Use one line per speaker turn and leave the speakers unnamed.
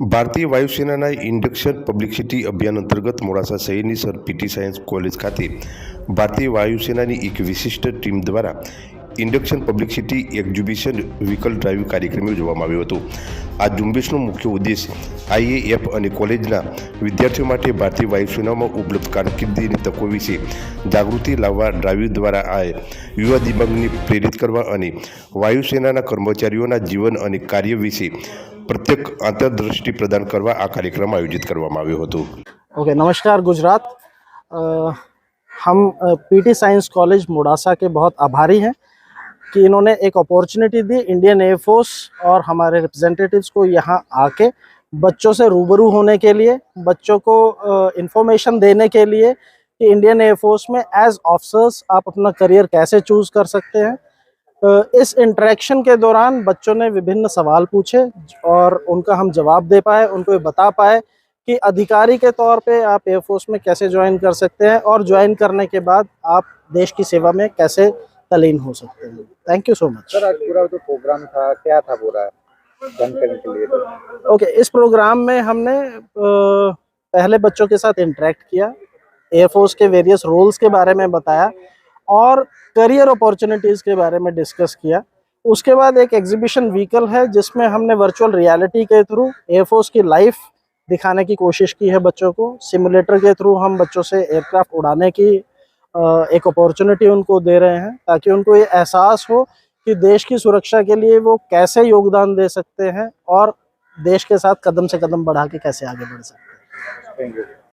ભારતીય વાયુસેનાના induction publicity અભિયાન અંતર્ગત મોડાસા શહેરની સર પીટી સાયન્સ કોલેજ ખાતે ભારતીય વાયુસેનાની એક વિશિષ્ટ ટીમ દ્વારા induction publicity exhibition vehicle drive કાર્યક્રમ યોજવામાં આવ્યો હતો આ ઝુંબેશનો મુખ્ય ઉદ્દેશ આઈએએફ અને કોલેજના વિદ્યાર્થીઓ માટે ભારતીય વાયુસેનામાં ઉપલબ્ધ કારકિર્દીની તકો વિશે જાગૃતિ લાવવા ડ્રાઈવ દ્વારા આ યુવા દિમાગને પ્રેરિત કરવા અને વાયુસેનાના કર્મચારીઓના જીવન અને કાર્ય વિશે પ્રત્યેક આંતરદૃષ્ટિ પ્રદાન કરવા આ કાર્યક્રમ આયોજિત કરવામાં આવ્યો હતો
ओके नमस्कार गुजरात अ, हम पीटी साइंस कॉलेज मुड़ासा के बहुत आभारी हैं कि इन्होंने एक अपॉर्चुनिटी दी इंडियन एयरफोर्स और हमारे रिप्रेजेंटेटिव्स को यहाँ आके बच्चों से रूबरू होने के लिए, बच्चों को इंफॉर्मेशन देने के लिए कि इंडियन एयरफोर्स में एज ऑफिसर्स आप अपना करियर कैसे चूज़ कर सकते हैं। इस इंटरेक्शन के दौरान बच्चों ने विभिन्न सवाल पूछे और उनका हम जवाब दे पाए, उनको ये बता पाए कि अधिकारी के तौर पे आप एयरफोर्स में कैसे ज्वाइन कर सकते हैं और ज्वाइन करने के बाद आप देश की सेवा में कैसे तलीन हो सकते हैं। Thank you so much
sir आज पूरा जो प्रोग्राम था क्या था पूरा? जानकारी के लिए तो।
ओके इस प्रोग्राम में हमने पहले बच्चों के साथ इंटरेक्ट किया एयरफोर्स के वेरियस रोल्स के बारे में बताया और करियर अपॉर्चुनिटीज़ के बारे में डिस्कस किया। उसके बाद एक एग्जीबिशन व्हीकल है जिसमें हमने वर्चुअल रियलिटी के थ्रू एयरफोर्स की लाइफ दिखाने की कोशिश की है बच्चों को। सिमुलेटर के थ्रू हम बच्चों से एयरक्राफ्ट उड़ाने की एक अपॉर्चुनिटी उनको दे रहे हैं ताकि उनको ये एहसास हो कि देश की सुरक्षा के लिए वो कैसे योगदान दे सकते हैं और देश के साथ कदम से कदम बढ़ा के कैसे आगे बढ़ सकते हैं।
Thank you